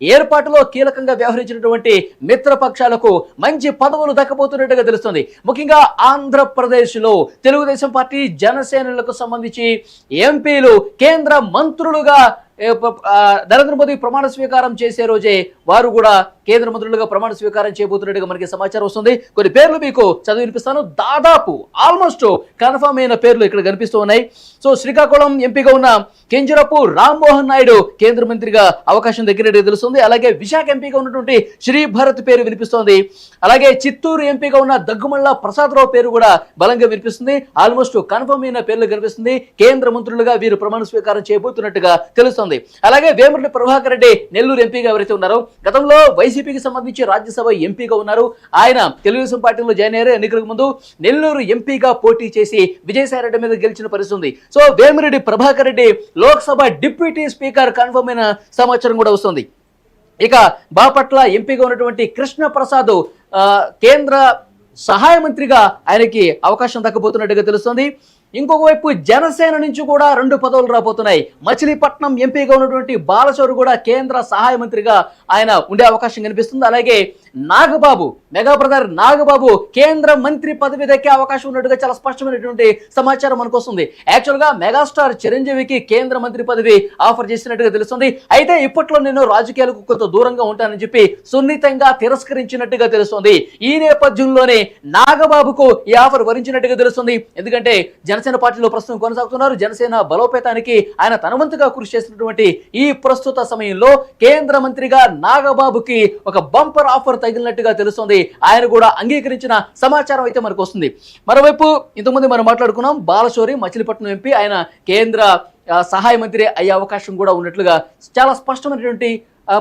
ఏర్పాటులో కీలకంగా వ్యవహరించినటువంటి మిత్రపక్షాలకు మంచి పదవులు దక్కబోతున్నట్టుగా తెలుస్తుంది. ముఖ్యంగా ఆంధ్రప్రదేశ్లో తెలుగుదేశం పార్టీ జనసేనలకు సంబంధించి ఎంపీలు కేంద్ర మంత్రులుగా నరేంద్ర మోదీ ప్రమాణ స్వీకారం చేసే రోజే వారు కూడా కేంద్ర మంత్రులుగా ప్రమాణ స్వీకారం చేయబోతున్నట్టుగా మనకి సమాచారం వస్తుంది. కొన్ని పేర్లు మీకు చదివి వినిపిస్తాను. దాదాపు ఆల్మోస్ట్ కన్ఫర్మ్ అయిన పేర్లు ఇక్కడ కనిపిస్తూ ఉన్నాయి. సో శ్రీకాకుళం ఎంపీగా ఉన్న కెంజరపు రామ్మోహన్ నాయుడు కేంద్ర మంత్రిగా అవకాశం దగ్గర తెలుస్తుంది. అలాగే విశాఖ ఎంపీగా ఉన్నటువంటి శ్రీభరత్ పేరు వినిపిస్తోంది. అలాగే చిత్తూరు ఎంపీగా ఉన్న దగ్గుమల్ల ప్రసాదరావు పేరు కూడా బలంగా వినిపిస్తుంది. ఆల్మోస్ట్ కన్ఫర్మ్ అయిన పేర్లు కనిపిస్తుంది. కేంద్ర మంత్రులుగా వీరు ప్రమాణ స్వీకారం చేయబోతున్నట్టుగా తెలుస్తోంది. అలాగే వేమురటి ప్రభాకర్ రెడ్డి నెల్లూరు ఎంపీగా ఎవరైతే ఉన్నారో గతంలో వైసీపీకి సంబంధించి రాజ్యసభ ఎంపీగా ఉన్నారు. ఆయన తెలుగుదేశం పార్టీలో జాయిన్ అయ్యారు. ఎన్నికలకు ముందు నెల్లూరు ఎంపీగా పోటీ చేసి విజయసాయి రెడ్డి మీద గెలిచిన పరిస్థితి ఉంది. So Vemireddy Prabhakar Reddy Lok Sabha deputy speaker confirm అయిన సమాచారం కూడా వస్తుంది. ఇక బాపట్ల ఎంపీగా ఉన్నటువంటి కృష్ణ ప్రసాద్ ఆ, కేంద్ర సహాయ మంత్రిగా ఆయనకి అవకాశం దక్కబోతున్నట్టుగా తెలుస్తుంది. ఇంకొక వైపు జనసేన నుంచి కూడా రెండు పదవులు రాబోతున్నాయి. మచిలీపట్నం ఎంపీగా ఉన్నటువంటి బాలచౌరు కూడా కేంద్ర సహాయ మంత్రిగా ఆయన ఉండే అవకాశం కనిపిస్తుంది. అలాగే నాగబాబు మెగా బ్రదర్ నాగబాబు కేంద్ర మంత్రి పదవి దక్కే అవకాశం ఉన్నట్టుగా చాలా స్పష్టమైనటువంటి సమాచారం మనకు వస్తుంది. యాక్చువల్గా మెగాస్టార్ చిరంజీవికి కేంద్ర మంత్రి పదవి ఆఫర్ చేసినట్టుగా తెలుస్తుంది. అయితే ఇప్పట్లో నేను రాజకీయాలకు కొంత దూరంగా ఉంటానని చెప్పి సున్నితంగా తిరస్కరించినట్టుగా తెలుస్తుంది. ఈ నేపథ్యంలోనే నాగబాబుకు ఈ ఆఫర్ వరించినట్టుగా తెలుస్తుంది. ఎందుకంటే జన జనసేన పార్టీలో ప్రస్తుతం కొనసాగుతున్నారు. జనసేన బలోపేతానికి ఆయన తనవంతుగా కృషి చేసినటువంటి ఈ ప్రస్తుత సమయంలో కేంద్ర మంత్రిగా నాగబాబుకి ఒక బంపర్ ఆఫర్ తగిలినట్టుగా తెలుస్తుంది. ఆయన కూడా అంగీకరించిన సమాచారం అయితే మనకు వస్తుంది. మరోవైపు ఇంతకుముందు మనం మాట్లాడుకున్నాం బాలశౌరి మచిలీపట్నం ఎంపీ ఆయన కేంద్ర సహాయ మంత్రి అయ్యే అవకాశం కూడా ఉన్నట్లుగా చాలా స్పష్టమైనటువంటి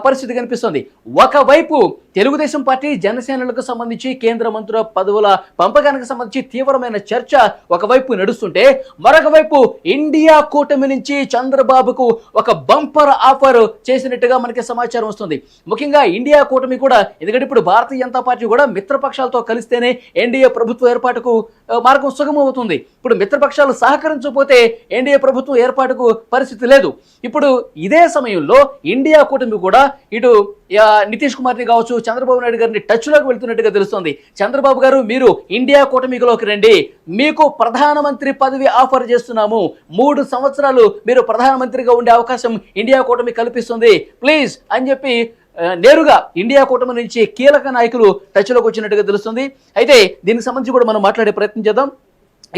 పరిస్థితి కనిపిస్తుంది. ఒకవైపు తెలుగుదేశం పార్టీ జనసేనలకు సంబంధించి కేంద్ర మంత్రుల పదవుల పంపకానికి సంబంధించి తీవ్రమైన చర్చ ఒకవైపు నడుస్తుంటే మరొక వైపు ఇండియా కూటమి నుంచి చంద్రబాబుకు ఒక బంపర్ ఆఫర్ చేసినట్టుగా మనకి సమాచారం వస్తుంది. ముఖ్యంగా ఇండియా కూటమి కూడా ఎందుకంటే ఇప్పుడు భారతీయ జనతా పార్టీ కూడా మిత్రపక్షాలతో కలిస్తేనే ఎన్డీఏ ప్రభుత్వ ఏర్పాటుకు మార్గం సుగమవుతుంది ఇప్పుడు మిత్రపక్షాలు సహకరించకపోతే ఎన్డీఏ ప్రభుత్వం ఏర్పాటుకు పరిస్థితి లేదు. ఇప్పుడు ఇదే సమయంలో ఇండియా కూటమి కూడా ఇటు నితీష్ కుమార్ని కావచ్చు చంద్రబాబు నాయుడు గారిని టచ్లోకి వెళ్తున్నట్టుగా తెలుస్తుంది. చంద్రబాబు గారు మీరు ఇండియా కూటమిలోకి రండి. మీకు ప్రధానమంత్రి పదవి ఆఫర్ చేస్తున్నాము. మూడు సంవత్సరాలు మీరు ప్రధానమంత్రిగా ఉండే అవకాశం ఇండియా కూటమి కల్పిస్తుంది. ప్లీజ్ అని చెప్పి నేరుగా ఇండియా కూటమి నుంచి కీలక నాయకులు టచ్లోకి వచ్చినట్టుగా తెలుస్తుంది. అయితే దీనికి సంబంధించి కూడా మనం మాట్లాడే ప్రయత్నం చేద్దాం.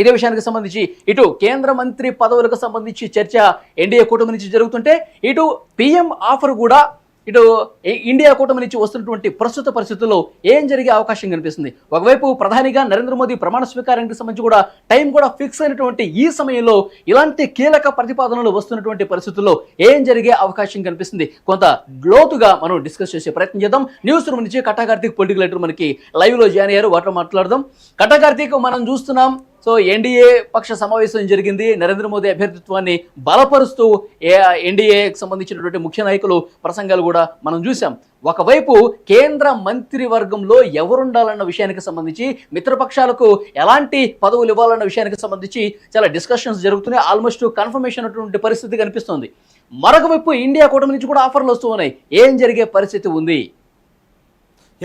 ఇదే విషయానికి సంబంధించి ఇటు కేంద్ర మంత్రి పదవులకు సంబంధించి చర్చ ఎన్డీఏ కూటమి నుంచి జరుగుతుంటే ఇటు పిఎం ఆఫర్ కూడా ఇటు ఇండియా కూటమి నుంచి వస్తున్నటువంటి ప్రస్తుత పరిస్థితుల్లో ఏం జరిగే అవకాశం కనిపిస్తుంది? ఒకవైపు ప్రధానిగా నరేంద్ర మోదీ ప్రమాణ స్వీకారానికి సంబంధించి కూడా టైం కూడా ఫిక్స్ అయినటువంటి ఈ సమయంలో ఇలాంటి కీలక ప్రతిపాదనలు వస్తున్నటువంటి పరిస్థితుల్లో ఏం జరిగే అవకాశం కనిపిస్తుంది? కొంత లోతుగా మనం డిస్కస్ చేసే ప్రయత్నం చేద్దాం. న్యూస్ రూమ్ నుంచి కట్టా పొలిటికల్ మనకి లైవ్లో జాయిన్ అయ్యారు. వాటిలో మాట్లాడదాం. కట్టా మనం చూస్తున్నాం సో ఎన్డీఏ పక్ష సమావేశం జరిగింది. నరేంద్ర మోదీ అభ్యర్థిత్వాన్ని బలపరుస్తూ ఏ ఎన్డీఏకి సంబంధించినటువంటి ముఖ్య నాయకులు ప్రసంగాలు కూడా మనం చూసాం ఒకవైపు కేంద్ర మంత్రివర్గంలో ఎవరుండాలన్న విషయానికి సంబంధించి మిత్రపక్షాలకు ఎలాంటి పదవులు ఇవ్వాలన్న విషయానికి సంబంధించి చాలా డిస్కషన్స్ జరుగుతున్నాయి. ఆల్మోస్ట్ కన్ఫర్మేషన్ అటువంటి పరిస్థితి కనిపిస్తుంది. మరొక వైపు ఇండియా కూటమి నుంచి కూడా ఆఫర్లు వస్తూ ఉన్నాయి. ఏం జరిగే పరిస్థితి ఉంది?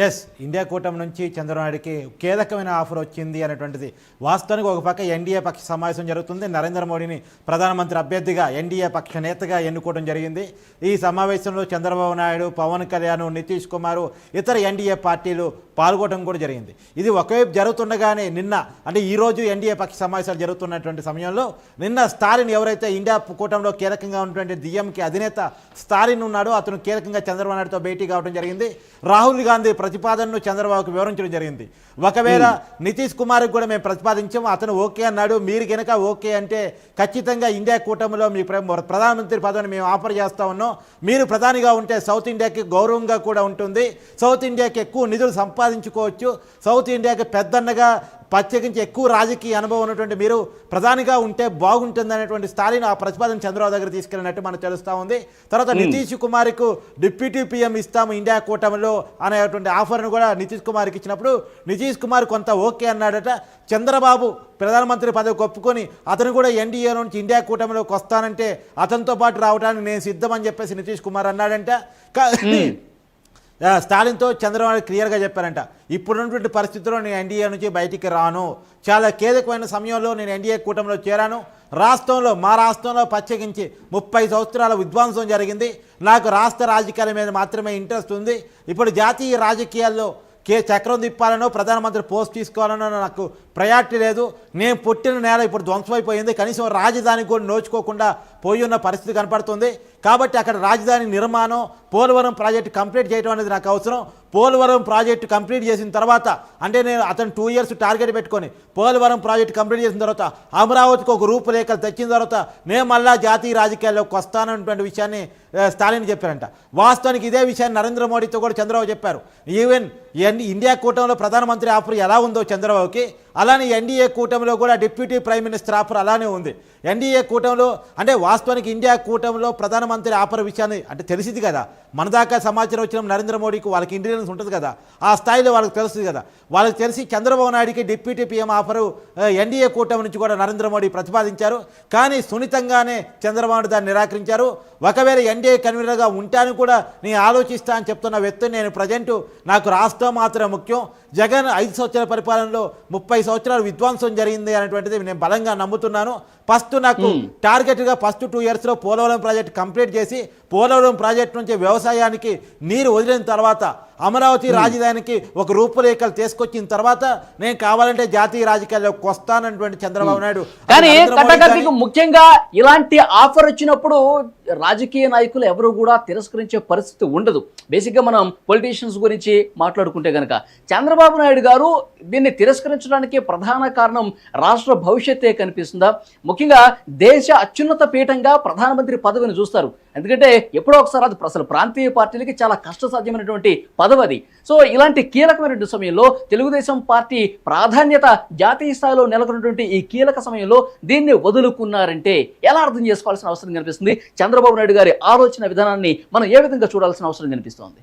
ఎస్ ఇండియా కూటమి నుంచి చంద్రబాబుకి కీలకమైన ఆఫర్ వచ్చింది అనేటువంటిది. వాస్తవానికి ఒక పక్క ఎన్డీఏ పక్ష సమావేశం జరుగుతుంది. నరేంద్ర మోడీని ప్రధానమంత్రి అభ్యర్థిగా ఎన్డీఏ పక్ష నేతగా ఎన్నుకోవడం జరిగింది. ఈ సమావేశంలో చంద్రబాబు నాయుడు పవన్ కళ్యాణ్ నితీష్ కుమార్ ఇతర ఎన్డీఏ పార్టీలు పాల్గొనడం కూడా జరిగింది. ఇది ఒకవైపు జరుగుతుండగానే నిన్న అంటే ఈ రోజు ఎన్డీఏ పక్ష సమావేశాలు జరుగుతున్నటువంటి సమయంలో నిన్న స్టాలిన్ ఎవరైతే ఇండియా కూటమిలో కీలకంగా ఉన్నటువంటి డిఎంకే అధినేత స్టాలిన్ ఉన్నాడో అతను కీలకంగా చంద్రబాబు నాయుడుతో భేటీ కావడం జరిగింది. రాహుల్ గాంధీ ప్రతిపాదనను చంద్రబాబుకు వివరించడం జరిగింది. ఒకవేళ నితీష్ కుమార్కి కూడా మేము ప్రతిపాదించాము అతను ఓకే అన్నాడు మీరు కనుక ఓకే అంటే ఖచ్చితంగా ఇండియా కూటమిలో మీ ప్ర- ప్రధానమంత్రి పదవిని మేము ఆఫర్ చేస్తా ఉన్నాం. మీరు ప్రధానిగా ఉంటే సౌత్ ఇండియాకి గౌరవంగా కూడా ఉంటుంది. సౌత్ ఇండియాకి ఎక్కువ నిధులు సంపాదించుకోవచ్చు. సౌత్ ఇండియాకి పెద్దన్నగా ప్రత్యేకించి ఎక్కువ రాజకీయ అనుభవం ఉన్నటువంటి మీరు ప్రధానిగా ఉంటే బాగుంటుంది అనేటువంటి స్టాలిన్ ఆ ప్రతిపాదన చంద్రబాబు దగ్గర తీసుకెళ్ళినట్టు మనకు తెలుస్తూ ఉంది. తర్వాత నితీష్ కుమార్కు డిప్యూటీ పీఎం ఇస్తాము ఇండియా కూటమిలో అనేటువంటి ఆఫర్ను కూడా నితీష్ కుమార్కి ఇచ్చినప్పుడు నితీష్ కుమార్ కొంత ఓకే అన్నాడట. చంద్రబాబు ప్రధానమంత్రి పదవికి ఒప్పుకొని అతను కూడా ఎన్డీఏ నుంచి ఇండియా కూటమిలోకి వస్తానంటే అతనితో పాటు రావడానికి నేను సిద్ధమని చెప్పేసి నితీష్ కుమార్ అన్నాడంట. స్టాలిన్తో చంద్రబాబు క్లియర్గా చెప్పారంట. ఇప్పుడున్నటువంటి పరిస్థితుల్లో నేను ఎన్డీఏ నుంచి బయటికి రాను. చాలా కీలకమైన సమయంలో నేను ఎన్డీఏ కూటమిలో చేరాను. రాష్ట్రంలో మా రాష్ట్రంలో ప్రత్యేకించి ముప్పై సంవత్సరాల విధ్వంసం జరిగింది. నాకు రాష్ట్ర రాజకీయాల మీద మాత్రమే ఇంట్రెస్ట్ ఉంది. ఇప్పుడు జాతీయ రాజకీయాల్లో కే చక్రం తిప్పాలనో ప్రధానమంత్రి పోస్ట్ తీసుకోవాలనో నాకు ప్రయారిటీ లేదు. నేను పుట్టిన నేల ఇప్పుడు ధ్వంసమైపోయింది. కనీసం రాజధానికి కూడా నోచుకోకుండా పోయి ఉన్న పరిస్థితి కనపడుతుంది. కాబట్టి అక్కడ రాజధాని నిర్మాణం పోలవరం ప్రాజెక్టు కంప్లీట్ చేయడం అనేది నాకు అవసరం. పోలవరం ప్రాజెక్టు కంప్లీట్ చేసిన తర్వాత అంటే నేను అతను టూ ఇయర్స్ టార్గెట్ పెట్టుకొని పోలవరం ప్రాజెక్టు కంప్లీట్ చేసిన తర్వాత అమరావతికి ఒక రూపురేఖలు తెచ్చిన తర్వాత నేను మళ్ళా జాతీయ రాజకీయాల్లోకి వస్తానన్నటువంటి విషయాన్ని స్టాలిన్ చెప్పారంట. వాస్తవానికి ఇదే విషయాన్ని నరేంద్ర మోడీతో కూడా చంద్రబాబు చెప్పారు. ఈవెన్ ఎన్- ఇండియా కూటమిలో ప్రధానమంత్రి ఆఫర్ ఎలా ఉందో చంద్రబాబుకి అలానే ఎన్డీఏ కూటమిలో కూడా డిప్యూటీ ప్రైమ్ మినిస్టర్ ఆఫర్ అలానే ఉంది. ఎన్డీఏ కూటమిలో అంటే వాస్తవానికి ఇండియా కూటమిలో ప్రధానమంత్రి ఆఫర్ విషయాన్ని అంటే తెలిసింది కదా. మన దాకా సమాచారం వచ్చిన నరేంద్ర మోడీకి వాళ్ళకి ఇంటెలిజెన్స్ ఉంటుంది కదా. ఆ స్థాయిలో వాళ్ళకి తెలుస్తుంది కదా. వాళ్ళకి తెలిసి చంద్రబాబు నాయుడికి డిప్యూటీ పీఎం ఆఫరు ఎన్డీఏ కూటమి నుంచి కూడా నరేంద్ర మోడీ ప్రతిపాదించారు. కానీ సున్నితంగానే చంద్రబాబు దాన్ని నిరాకరించారు. ఒకవేళ ఎన్డీఏ కన్వీనర్గా ఉంటాను కూడా నేను ఆలోచిస్తా అని చెప్తున్న వ్యక్తి నేను ప్రజెంట్ నాకు రాష్ట్రం మాత్రం ముఖ్యం. జగన్ ఐదు సంవత్సరాల పరిపాలనలో ముప్పై సంవత్సరాలు విధ్వంసం జరిగింది అనేటువంటిది నేను బలంగా నమ్ముతున్నాను. ఫస్ట్ నాకు టార్గెట్గా ఫస్ట్ టూ ఇయర్స్లో పోలవరం ప్రాజెక్ట్ కంప్లీట్ చేసి పోలవరం ప్రాజెక్ట్ నుంచి వ్యవసాయానికి నీరు వదిలిన తర్వాత అమరావతి రాజధానికి ఒక రూపురేఖలు తీసుకొచ్చిన తర్వాత నేను కావాలంటే జాతీయ రాజకీయాల్లోకి వస్తానన్నటువంటి చంద్రబాబు నాయుడు. కానీ కటకటికి ముఖ్యంగా ఇలాంటి ఆఫర్ వచ్చినప్పుడు రాజకీయ నాయకులు ఎవరు కూడా తిరస్కరించే పరిస్థితి ఉండదు. బేసిక్గా మనం పొలిటీషియన్స్ గురించి మాట్లాడుకుంటే కనుక చంద్రబాబు నాయుడు గారు దీన్ని తిరస్కరించడానికి ప్రధాన కారణం రాష్ట్ర భవిష్యత్తే కనిపిస్తుందా? ముఖ్యంగా దేశ అత్యున్నత పీఠంగా ప్రధానమంత్రి పదవిని చూస్తారు. ఎందుకంటే ఎప్పుడో ఒకసారి అది అసలు ప్రాంతీయ పార్టీలకి చాలా కష్టసాధ్యమైనటువంటి పదవి అది. సో ఇలాంటి కీలకమైనటువంటి సమయంలో తెలుగుదేశం పార్టీ ప్రాధాన్యత జాతీయ స్థాయిలో నెలకొన్నటువంటి ఈ కీలక సమయంలో దీన్ని వదులుకున్నారంటే ఎలా అర్థం చేసుకోవాల్సిన అవసరం కనిపిస్తుంది? చంద్రబాబు నాయుడు గారి ఆలోచన విధానాన్ని మనం ఏ విధంగా చూడాల్సిన అవసరం కనిపిస్తోంది?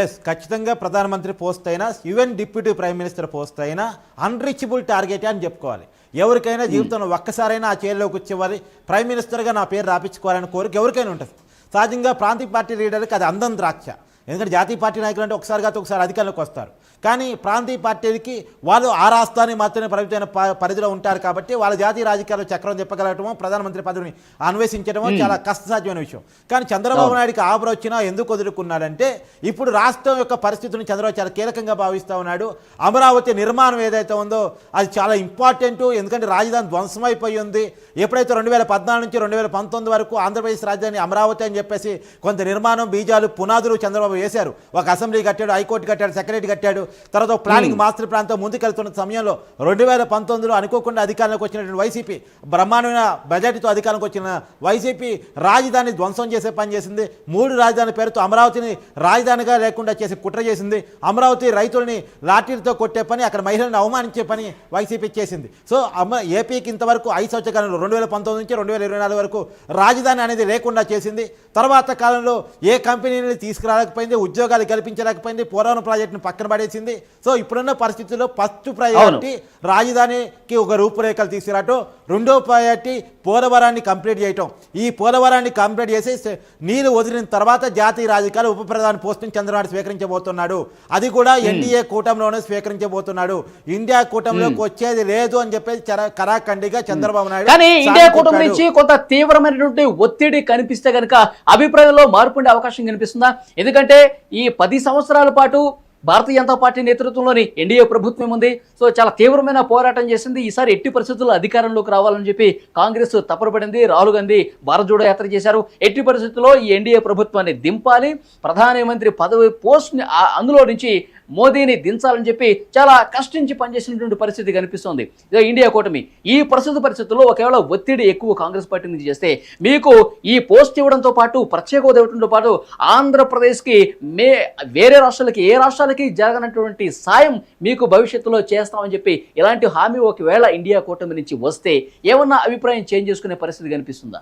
ఎస్ ఖచ్చితంగా ప్రధానమంత్రి పోస్ట్ అయినా UN deputy prime minister post అయినా అన్రీచబుల్ టార్గెట్ అని చెప్పుకోవాలి. ఎవరికైనా జీవితంలో ఒక్కసారైనా ఆ చైర్లోకి వచ్చేవారి ప్రైమ్ మినిస్టర్గా నా పేరు రాపించుకోవాలని కోరిక ఎవరికైనా ఉంటుంది. సహజంగా ప్రాంతీయ పార్టీ లీడర్కి అది అందం ద్రాక్ష. ఎందుకంటే జాతీయ పార్టీ నాయకులు అంటే ఒకసారి కాదు ఒకసారి అధికారంలోకి వస్తారు. కానీ ప్రాంతీయ పార్టీలకి వాళ్ళు ఆ రాష్ట్రాన్ని మాత్రమే పరిమితమైన ప- పరిధిలో ఉంటారు కాబట్టి వాళ్ళ జాతీయ రాజకీయాల్లో చక్రం చెప్పగలగటమో ప్రధానమంత్రి పదవిని అన్వేషించడమో చాలా కష్టసాధ్యమైన విషయం. కానీ చంద్రబాబు నాయుడికి ఆఫర్ వచ్చినా ఎందుకు వదులుకున్నాడంటే ఇప్పుడు రాష్ట్రం యొక్క పరిస్థితిని చంద్రబాబు చాలా కీలకంగా భావిస్తూ ఉన్నాడు. అమరావతి నిర్మాణం ఏదైతే ఉందో అది చాలా ఇంపార్టెంట్. ఎందుకంటే రాజధాని ధ్వంసమైపోయి ఉంది. ఎప్పుడైతే రెండు వేల పద్నాలుగు నుంచి రెండు వేల పంతొమ్మిది వరకు ఆంధ్రప్రదేశ్ రాజధాని అమరావతి అని చెప్పేసి కొంత నిర్మాణం బీజాలు పునాదులు చంద్రబాబు వేశారు. ఒక అసెంబ్లీ కట్టాడు హైకోర్టు కట్టాడు సెక్రటరీ కట్టాడు. తర్వాత ఒక ప్లానింగ్ మాస్టర్ ప్లాన్తో ముందుకెళ్తున్న సమయంలో రెండు వేల పంతొమ్మిదిలో అనుకోకుండా అధికారంలోకి వచ్చినటువంటి వైసీపీ బ్రహ్మాండమైన బడ్జెట్తో అధికారంలోకి వచ్చిన వైసీపీ రాజధాని ధ్వంసం చేసే పని చేసింది. మూడు రాజధాని పేరుతో అమరావతిని రాజధానిగా లేకుండా చేసి కుట్ర చేసింది. అమరావతి రైతుల్ని లాఠీలతో కొట్టే పని అక్కడ మహిళలను అవమానించే పని వైసీపీ చేసింది. సో అమ ఏపీకి ఇంతవరకు ఐదు సంవత్సరాల కాలంలో రెండు వేల పంతొమ్మిది నుంచి రెండు వేల ఇరవై నాలుగు వరకు రాజధాని అనేది లేకుండా చేసింది. తర్వాత కాలంలో ఏ కంపెనీని తీసుకురాలేకపోయింది ఉద్యోగాలు కల్పించలేకపోయింది పోలవరం ప్రాజెక్టును పక్కన పడేసింది. సో ఇప్పుడున్న పరిస్థితుల్లో ఫస్ట్ ప్రయారిటీ రాజధానికి ఒక రూపురేఖలు తీసుకురావటం రెండో ప్రయారిటీ పోలవరాన్ని కంప్లీట్ చేయటం. ఈ పోలవరాన్ని కంప్లీట్ చేసి నీరు వదిలిన తర్వాత జాతీయ రాజకీయాలు ఉప ప్రధాని పోస్టును చంద్రబాబు స్వీకరించబోతున్నాడు. అది కూడా ఎన్డీఏ కూటమిలోనే స్వీకరించబోతున్నాడు. ఇండియా కూటమిలోకి వచ్చేది లేదు అని చెప్పేసి కరాఖండిగా చంద్రబాబు నాయుడు కానీ ఇండియా కూటమి. నుంచి కొంత తీవ్రమైనటువంటి ఒత్తిడి కనిపిస్తే కనుక అభిప్రాయంలో మార్పు అవకాశం కనిపిస్తుందా? ఎందుకంటే ఈ పది సంవత్సరాల పాటు భారతీయ జనతా పార్టీ నేతృత్వంలోని ఎన్డీఏ ప్రభుత్వం ఉంది. సో చాలా తీవ్రమైన పోరాటం చేసింది. ఈసారి ఎట్టి పరిస్థితుల్లో అధికారంలోకి రావాలని చెప్పి కాంగ్రెస్ తప్పరపడింది రాహుల్ గాంధీ భారత్ జోడో యాత్ర చేశారు. ఎట్టి పరిస్థితుల్లో ఈ ఎన్డీఏ ప్రభుత్వాన్ని దింపాలి. ప్రధానమంత్రి పదవి పోస్ట్ని అందులో నుంచి మోదీని దించాలని చెప్పి చాలా కష్టించి పనిచేసినటువంటి పరిస్థితి కనిపిస్తోంది. ఇదో ఇండియా కూటమి ఈ ప్రస్తుత పరిస్థితుల్లో ఒకవేళ ఒత్తిడి ఎక్కువ కాంగ్రెస్ పార్టీ నుంచి చేస్తే మీకు ఈ పోస్ట్ ఇవ్వడంతో పాటు ప్రత్యేక హోదా ఇవ్వడంతో పాటు ఆంధ్రప్రదేశ్కి మే వేరే రాష్ట్రాలకి ఏ రాష్ట్రాలకి జరగనటువంటి సాయం మీకు భవిష్యత్తులో చేస్తామని చెప్పి ఇలాంటి హామీ ఒకవేళ ఇండియా కూటమి నుంచి వస్తే ఏమన్నా అభిప్రాయం చేంజ్ చేసుకునే పరిస్థితి కనిపిస్తుందా?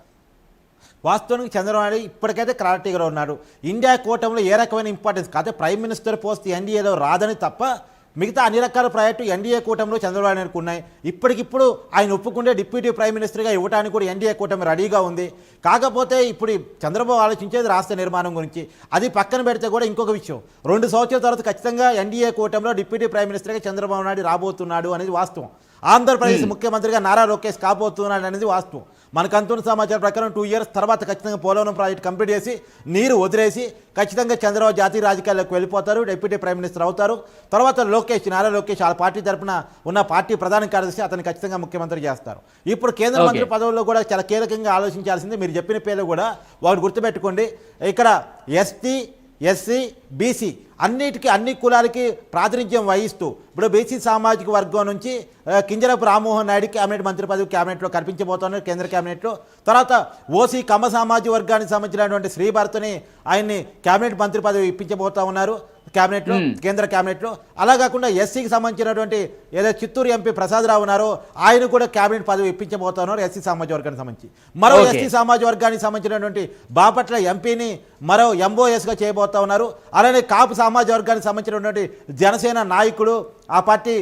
వాస్తవానికి చంద్రబాబు ఇప్పటికైతే క్లారిటీగా ఉన్నారు ఇండియా కూటమిలో ఏ రకమైన ఇంపార్టెన్స్ కాకపోతే ప్రైమ్ మినిస్టర్ పోస్ట్ ఎన్డీఏలో రాదని తప్ప మిగతా అన్ని రకాల ప్రాజెక్టు ఎన్డీఏ కూటమిలో చంద్రబాబు నాయుడుకు ఉన్నాయి. ఇప్పటికిప్పుడు ఆయన ఒప్పుకుంటే డిప్యూటీ ప్రైమ్ మినిస్టర్గా ఇవ్వడానికి కూడా ఎన్డీఏ కూటమి రెడీగా ఉంది. కాకపోతే ఇప్పుడు చంద్రబాబు ఆలోచించేది రాష్ట్ర నిర్మాణం గురించి. అది పక్కన పెడితే కూడా ఇంకొక విషయం. రెండు సంవత్సరాల తర్వాత ఖచ్చితంగా ఎన్డీఏ కూటమిలో డిప్యూటీ ప్రైమ్ మినిస్టర్గా చంద్రబాబు నాయుడు రాబోతున్నాడు అనేది వాస్తవం. ఆంధ్రప్రదేశ్ ముఖ్యమంత్రిగా నారా లోకేష్ కాబోతున్నాడు అనేది వాస్తవం. మనకు అంతున్న సమాచారం ప్రకారం టూ ఇయర్స్ తర్వాత ఖచ్చితంగా పోలవరం ప్రాజెక్ట్ కంప్లీట్ చేసి నీరు వదిలేసి ఖచ్చితంగా చంద్రబాబు జాతీయ రాజకీయాల్లోకి వెళ్ళిపోతారు డిప్యూటీ ప్రైమ్ మినిస్టర్ అవుతారు. తర్వాత లోకేష్ నారా లోకేష్ ఆ పార్టీ తరపున ఉన్న పార్టీ ప్రధాన కార్యదర్శి అతను ఖచ్చితంగా ముఖ్యమంత్రి చేస్తారు. ఇప్పుడు కేంద్ర. మంత్రి పదవుల్లో కూడా చాలా కీలకంగా ఆలోచించాల్సింది మీరు చెప్పిన పేర్లు కూడా వాడు గుర్తుపెట్టుకోండి. ఇక్కడ ఎస్టీ ఎస్సీ బీసీ అన్నిటికీ అన్ని కులాలకి ప్రాతినిధ్యం వహిస్తూ ఇప్పుడు బీసీ సామాజిక వర్గం నుంచి కింజరపు రామ్మోహన్ నాయుడు క్యాబినెట్ మంత్రి పదవి క్యాబినెట్లో కల్పించబోతున్నారు కేంద్ర క్యాబినెట్లో. తర్వాత ఓసీ కమ్మ సామాజిక వర్గానికి సంబంధించినటువంటి శ్రీభరత్ని ఆయన్ని క్యాబినెట్ మంత్రి పదవి ఇప్పించబోతా ఉన్నారు. క్యాబినెట్లో కేంద్ర క్యాబినెట్లో. అలా కాకుండా ఎస్సీకి సంబంధించినటువంటి ఏదో చిత్తూరు ఎంపీ ప్రసాదరావు ఉన్నారో ఆయన కూడా క్యాబినెట్ పదవి ఇప్పించబోతున్నారు ఎస్సీ సామాజిక వర్గానికి సంబంధించి. మరో. ఎస్సీ సామాజిక వర్గానికి సంబంధించినటువంటి బాపట్ల ఎంపీని మరో ఎంఓఎస్గా చేయబోతా ఉన్నారు. అలానే కాపు సామాజిక వర్గానికి సంబంధించినటువంటి జనసేన నాయకుడు ఆ పార్టీ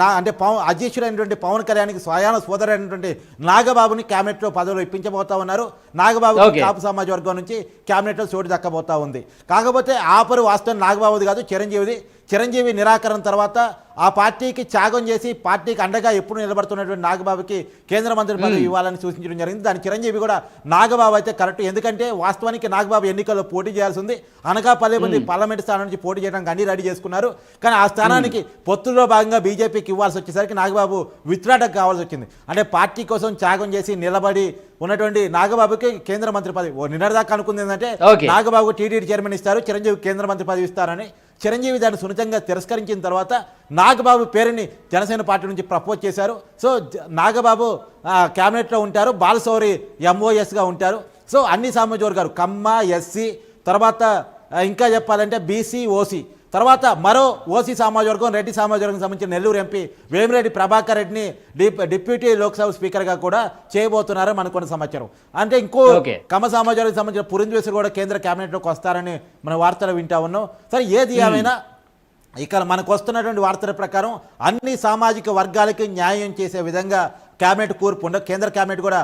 నా అంటే పవన్ అధ్యక్షుడైనటువంటి పవన్ కళ్యాణ్కి స్వయాన సోదరైనటువంటి నాగబాబుని క్యాబినెట్లో పదవులు ఇప్పించబోతా ఉన్నారు. నాగబాబు. కాపు సమాజ వర్గం నుంచి క్యాబినెట్లో చోటు దక్కబోతా ఉంది. కాకపోతే ఆపరు వాస్తవం నాగబాబుది కాదు చిరంజీవిది. చిరంజీవి నిరాకరణ తర్వాత ఆ పార్టీకి త్యాగం చేసి పార్టీకి అండగా ఎప్పుడు నిలబడుతున్నటువంటి నాగబాబుకి కేంద్ర మంత్రి పదవి ఇవ్వాలని సూచించడం జరిగింది. దాని చిరంజీవి కూడా నాగబాబు అయితే కరెక్ట్. ఎందుకంటే వాస్తవానికి నాగబాబు ఎన్నికల్లో పోటీ చేయాల్సి ఉంది. అనకాపల్లి మంది పార్లమెంట్ స్థానం నుంచి పోటీ చేయడానికి అన్ని రెడీ చేసుకున్నారు. కానీ ఆ స్థానానికి పొత్తుల్లో భాగంగా బీజేపీకి ఇవ్వాల్సి వచ్చేసరికి నాగబాబు విత్రాటకు కావాల్సి వచ్చింది. అంటే పార్టీ కోసం త్యాగం చేసి నిలబడి ఉన్నటువంటి నాగబాబుకి కేంద్ర మంత్రి పదవి నిన్నటిదాకా అనుకుంది ఏంటంటే. నాగబాబు టీటీడీ చైర్మన్ ఇస్తారు. చిరంజీవి కేంద్ర మంత్రి పదవి ఇస్తారని చిరంజీవి దాన్ని సున్నితంగా తిరస్కరించిన తర్వాత నాగబాబు పేరుని జనసేన పార్టీ నుంచి ప్రపోజ్ చేశారు. సో నాగబాబు క్యాబినెట్లో ఉంటారు. బాలసౌరి ఎంఓఎస్గా ఉంటారు. సో అన్ని సామాజిక వర్గాలు కమ్మ ఎస్సీ తర్వాత ఇంకా చెప్పాలంటే బీసీ ఓసీ. తర్వాత మరో ఓసీ సామాజిక వర్గం రెడ్డి సామాజిక వర్గం సంబంధించిన నెల్లూరు ఎంపీ వేమిరెడ్డి ప్రభాకర్ రెడ్డిని డిప్ డిప్యూటీ లోక్సభ స్పీకర్గా కూడా చేయబోతున్నారని మనకున్న సమాచారం. అంటే ఇంకో. కమ సమాజానికి సంబంధించిన పురంధేశ్వర్ కూడా కేంద్ర కేబినెట్లోకి వస్తారని మన వార్తలు వింటా ఉన్నాం. సరే ఏది ఏమైనా ఇక్కడ మనకు వస్తున్నటువంటి వార్తల ప్రకారం అన్ని సామాజిక వర్గాలకి న్యాయం చేసే విధంగా కేబినెట్ కూర్పు ఉండ కేంద్ర కేబినెట్ కూడా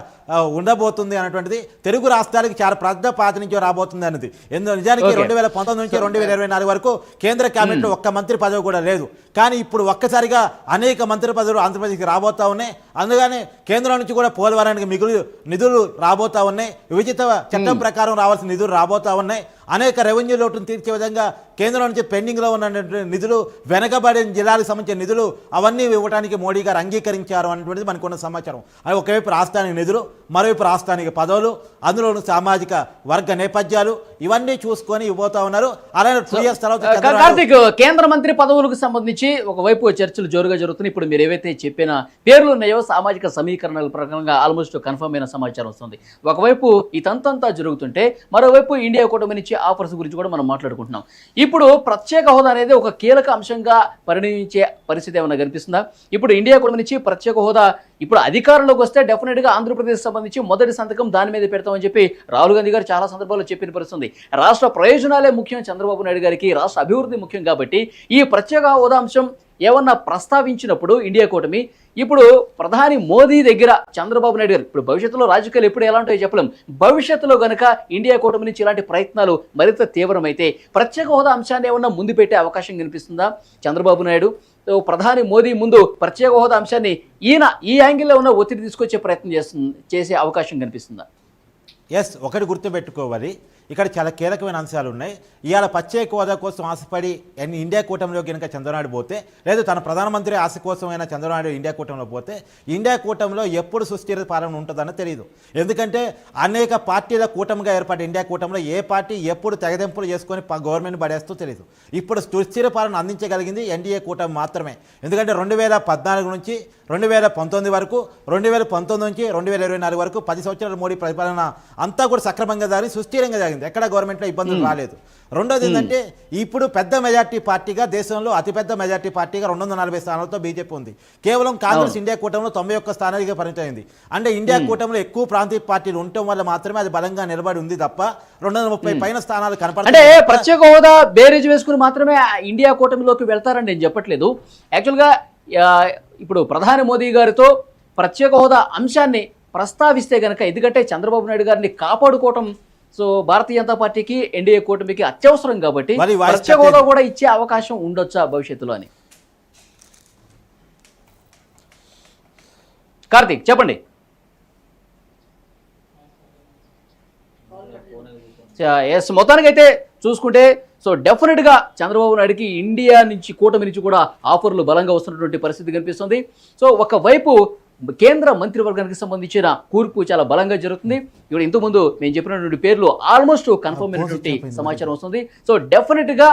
ఉండబోతుంది అన్నటువంటిది తెలుగు రాష్ట్రాలకి చాలా పాత నుంచి రాబోతుంది అన్నది. ఎందు నిజానికి. రెండు వేల పంతొమ్మిది నుంచి రెండు వేల ఇరవై నాలుగు వరకు కేంద్ర కేబినెట్లో ఒక్క మంత్రి పదవి కూడా లేదు. కానీ ఇప్పుడు ఒక్కసారిగా అనేక మంత్రి పదవులు ఆంధ్రప్రదేశ్కి రాబోతా ఉన్నాయి. అందుకని కేంద్రం నుంచి కూడా పోలవరానికి మిగులు నిధులు రాబోతా ఉన్నాయి. విభజిత చట్టం ప్రకారం రావాల్సిన నిధులు రాబోతా ఉన్నాయి. అనేక రెవెన్యూ లోటును తీర్చే విధంగా కేంద్రం నుంచి పెండింగ్లో ఉన్న నిధులు వెనకబడిన జిల్లాలకు సంబంధించిన నిధులు అవన్నీ ఇవ్వడానికి మోడీ గారు అంగీకరించారు అన్నటువంటిది మనకున్న సమాచారం. అది ఒకవైపు రాష్ట్రానికి నిధులు మరోవైపు రాష్ట్రానికి పదవులు అందులోను సామాజిక వర్గ నేపథ్యాలు ఇవన్నీ చూసుకొని ఇవ్వబోతా ఉన్నారు. అలానే టూ ఇయర్స్ తర్వాత కార్తీక్ కేంద్ర మంత్రి పదవులకు సంబంధించి ఒకవైపు చర్చలు జోరుగా జరుగుతున్నాయి. ఇప్పుడు మీరు ఏవైతే చెప్పిన పేర్లు ఉన్నాయో సామాజిక సమీకరణల ప్రకారంగా ఆల్మోస్ట్ కన్ఫర్మ్ అయిన సమాచారం వస్తుంది. ఒకవైపు ఈ తంతంతా జరుగుతుంటే మరోవైపు ఇండియా కూటమి నుంచి ఆఫర్స్ గురించి కూడా మనం మాట్లాడుకుంటున్నాం. ఇప్పుడు ప్రత్యేక హోదా అనేది ఒక కీలక అంశంగా పరిణమించే పరిస్థితి ఏమైనా కనిపిస్తుందా? ఇప్పుడు ఇండియా కూటమి నుంచి ప్రత్యేక హోదా ఇప్పుడు అధికారంలోకి వస్తే డెఫినెట్గా ఆంధ్రప్రదేశ్ సంబంధించి మొదటి సంతకం దాని మీద పెడతామని చెప్పి రాహుల్ గాంధీ గారు చాలా సందర్భాల్లో చెప్పిన పరిస్థితుంది రాష్ట్ర ప్రయోజనాలే ముఖ్యం చంద్రబాబు నాయుడు గారికి రాష్ట్ర అభివృద్ధి ముఖ్యం కాబట్టి ఈ ప్రత్యేక హోదా అంశం ఏమన్నా ప్రస్తావించినప్పుడు ఇండియా కూటమి ఇప్పుడు ప్రధాని మోదీ దగ్గర చంద్రబాబు నాయుడు గారు ఇప్పుడు భవిష్యత్తులో రాజకీయాలు ఎప్పుడు ఎలా ఉంటాయో చెప్పలేం. భవిష్యత్తులో గనక ఇండియా కూటమి నుంచి ఇలాంటి ప్రయత్నాలు మరింత తీవ్రమైతే ప్రత్యేక హోదా అంశాన్ని ఏమన్నా ముందు పెట్టే అవకాశం కనిపిస్తుందా? చంద్రబాబు నాయుడు ప్రధాని మోదీ ముందు ప్రత్యేక హోదా అంశాన్ని ఈయన ఈ యాంగిల్లో ఉన్న ఒత్తిడి తీసుకొచ్చే ప్రయత్నం చేస్తుంది చేసే అవకాశం కనిపిస్తుందా? ఎస్ ఒకటి గుర్తుపెట్టుకోవాలి. ఇక్కడ చాలా కీలకమైన అంశాలు ఉన్నాయి. ఇవాళ ప్రత్యేక హోదా కోసం ఆశపడి ఎన్- ఇండియా కూటమిలో కనుక చంద్రనాయుడు పోతే లేదు తన ప్రధానమంత్రి ఆశ కోసమైనా చంద్రనాయుడు ఇండియా కూటమిలో పోతే ఇండియా కూటమిలో ఎప్పుడు సుస్థిర పాలన ఉంటుందని తెలియదు ఎందుకంటే అనేక పార్టీల కూటమిగా ఏర్పడి ఇండియా కూటమిలో ఏ పార్టీ ఎప్పుడు తెగదెంపులు చేసుకొని గవర్నమెంట్ పడేస్తూ తెలియదు ఇప్పుడు సుస్థిర పాలన అందించగలిగింది ఎన్డీఏ కూటమి మాత్రమే. ఎందుకంటే రెండు వేల పద్నాలుగు నుంచి రెండు వేల పంతొమ్మిది వరకు రెండు వేల పంతొమ్మిది నుంచి రెండు వేల ఇరవై నాలుగు వరకు పది సంవత్సరాల మోడీ పరిపాలన అంతా కూడా సక్రమంగా జరిగి సుస్థిరంగా జరిగింది ఎక్కడ గవర్నమెంట్లో ఇబ్బందులు రాలేదు. రెండోది ఏంటంటే ఇప్పుడు పెద్ద మెజార్టీ పార్టీగా దేశంలో అతిపెద్ద మెజార్టీ పార్టీగా రెండు వందల నలభై స్థానాలతో బీజేపీ ఉంది. కేవలం కాంగ్రెస్ ఇండియా కూటమిలో తొంభై ఒక్క స్థానాలుగా పరిమితమైంది. అంటే ఇండియా కూటమిలో ఎక్కువ ప్రాంతీయ పార్టీలు ఉండటం వల్ల మాత్రమే అది బలంగా నిలబడి ఉంది తప్ప రెండు వందల ముప్పై పైన స్థానాలు అంటే కనపడతాయి ప్రత్యేక హోదా బేరేజ్ వేసుకుని మాత్రమే ఇండియా కూటమిలోకి వెళ్తారని నేను చెప్పట్లేదు. యాక్చువల్గా ఇప్పుడు ప్రధాని మోదీ గారితో ప్రత్యేక హోదా అంశాన్ని ప్రస్తావిస్తే గనక ఎందుకంటే చంద్రబాబు నాయుడు గారిని కాపాడుకోవటం సో భారతీయ జనతా పార్టీకి ఎన్డీఏ కూటమికి అత్యవసరం కాబట్టి ప్రత్యేక. హోదా కూడా ఇచ్చే అవకాశం ఉండొచ్చా భవిష్యత్తులో అని కార్తీక్ చెప్పండి ఎస్ మొత్తానికైతే చూసుకుంటే సో డెఫినెట్గా చంద్రబాబు నాయుడుకి ఇండియా నుంచి కూటమి నుంచి కూడా ఆఫర్లు బలంగా వస్తున్నటువంటి పరిస్థితి కనిపిస్తుంది. సో ఒకవైపు కేంద్ర మంత్రివర్గానికి సంబంధించిన కూర్పు చాలా బలంగా జరుగుతుంది. ఇప్పుడు ఇంతకుముందు మేము చెప్పినటువంటి పేర్లు ఆల్మోస్ట్ కన్ఫర్మ్ అయినటువంటి సమాచారం వస్తుంది. సో డెఫినెట్గా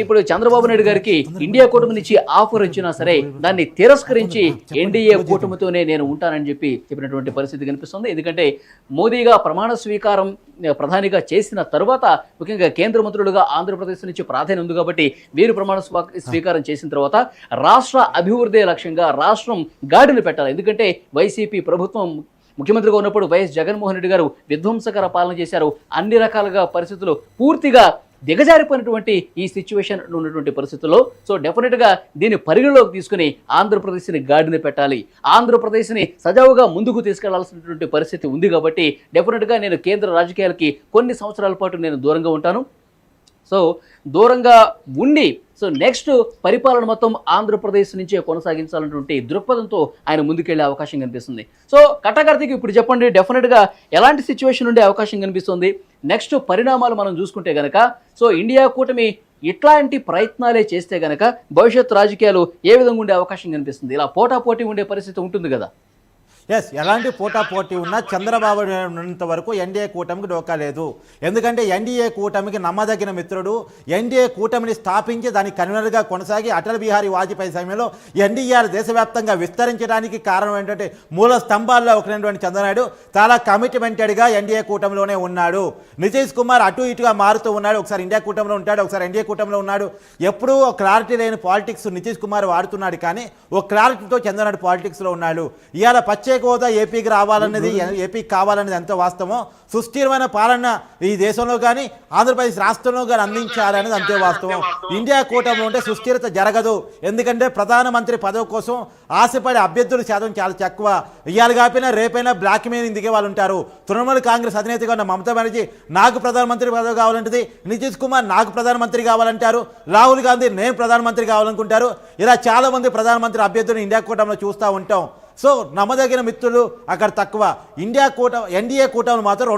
ఇప్పుడు చంద్రబాబు నాయుడు గారికి ఇండియా కూటమి నుంచి ఆఫర్ వచ్చినా సరే దాన్ని తిరస్కరించి ఎన్డీఏ కూటమితోనే నేను ఉంటానని చెప్పి చెప్పినటువంటి పరిస్థితి కనిపిస్తుంది. ఎందుకంటే మోదీగా ప్రమాణ స్వీకారం ప్రధానిగా చేసిన తరువాత ముఖ్యంగా కేంద్ర మంత్రులుగా ఆంధ్రప్రదేశ్ నుంచి ప్రాధాన్యం ఉంది కాబట్టి వీరు ప్రమాణ స్వీకారం చేసిన తర్వాత రాష్ట్ర అభివృద్ధి లక్ష్యంగా రాష్ట్రం గాడిని పెట్టాలి. ఎందుకంటే వైసీపీ ప్రభుత్వం ముఖ్యమంత్రిగా ఉన్నప్పుడు వైఎస్ జగన్మోహన్ రెడ్డి గారు విధ్వంసకర పాలన చేశారు. అన్ని రకాలుగా పరిస్థితులు పూర్తిగా దిగజారిపోయినటువంటి ఈ సిచ్యువేషన్ ఉన్నటువంటి పరిస్థితుల్లో సో డెఫినెట్గా దీన్ని పరిగణలోకి తీసుకుని ఆంధ్రప్రదేశ్ని గాడిన పెట్టాలి. ఆంధ్రప్రదేశ్ని సజావుగా ముందుకు తీసుకెళ్ళాల్సినటువంటి పరిస్థితి ఉంది కాబట్టి డెఫినెట్గా నేను కేంద్ర రాజకీయాలకి కొన్ని సంవత్సరాల పాటు నేను దూరంగా ఉంటాను. సో దూరంగా ఉండి సో నెక్స్ట్ పరిపాలన మొత్తం ఆంధ్రప్రదేశ్ నుంచే కొనసాగించాలన్నటువంటి దృక్పథంతో ఆయన ముందుకెళ్ళే అవకాశం కనిపిస్తుంది. సో కట్టకార్తికి ఇప్పుడు చెప్పండి డెఫినెట్గా ఎలాంటి సిచ్యువేషన్ ఉండే అవకాశం కనిపిస్తుంది? నెక్స్ట్ పరిణామాలు మనం చూసుకుంటే గనక సో ఇండియా కూటమి ఇట్లాంటి ప్రయత్నాలే చేస్తే గనక భవిష్యత్ రాజకీయాలు ఏ విధంగా ఉండే అవకాశం కనిపిస్తుంది? ఇలా పోటాపోటీ ఉండే పరిస్థితి ఉంటుంది కదా. ఎస్ ఎలాంటి పోటా పోటీ ఉన్నా చంద్రబాబు ఉన్నంత వరకు ఎన్డీఏ కూటమికి డోకా లేదు. ఎందుకంటే ఎన్డీఏ కూటమికి నమ్మదగిన మిత్రుడు ఎన్డీఏ కూటమిని స్థాపించి దాని కన్వీనర్గా కొనసాగి అటల్ బిహారీ వాజ్పేయి సమయంలో ఎన్డీఆర్ దేశవ్యాప్తంగా విస్తరించడానికి కారణం ఏంటంటే మూల స్తంభాల్లో ఒకరైనటువంటి చంద్రనాయుడు చాలా కమిట్మెంటెడ్గా ఎన్డీఏ కూటమిలోనే ఉన్నాడు. నితీష్ కుమార్ అటు ఇటుగా మారుతూ ఉన్నాడు. ఒకసారి ఇండియా కూటమిలో ఉంటాడు ఒకసారి ఎన్డీఏ కూటమిలో ఉన్నాడు. ఎప్పుడూ ఒక క్లారిటీ లేని పాలిటిక్స్ నితీష్ కుమార్ వాడుతున్నాడు కానీ ఒక క్లారిటీతో చంద్రనాయుడు పాలిటిక్స్లో ఉన్నాడు. ఇవాళ ప్రత్యేక హోదా ఏపీకి రావాలన్నది ఏపీకి కావాలనేది ఎంత వాస్తవమో సుస్థిరమైన పాలన ఈ దేశంలో కానీ ఆంధ్రప్రదేశ్ రాష్ట్రంలో కానీ అందించాలనేది అంతే వాస్తవం. ఇండియా కూటమిలో ఉంటే సుస్థిరత జరగదు. ఎందుకంటే ప్రధానమంత్రి పదవి కోసం ఆశపడే అభ్యర్థుల శాతం చాలా తక్కువ. ఇవాళ కాకపోయినా రేపైనా బ్లాక్ మెయిలింగ్ దిగే వాళ్ళు ఉంటారు. తృణమూల్ కాంగ్రెస్ అధినేతగా ఉన్న మమతా బెనర్జీ నాకు ప్రధానమంత్రి పదవి కావాలంటది. నితీష్ కుమార్ నాకు ప్రధానమంత్రి కావాలంటారు. రాహుల్ గాంధీ నేను ప్రధానమంత్రి కావాలనుకుంటారు. ఇలా చాలా మంది ప్రధానమంత్రి అభ్యర్థులను ఇండియా కూటమిలో చూస్తూ ఉంటాం. సో నమ్మదగిన మిత్రులు అక్కడ తక్కువ. ఇండియా కూట ఎన్డీఏ కూటమి మాత్రం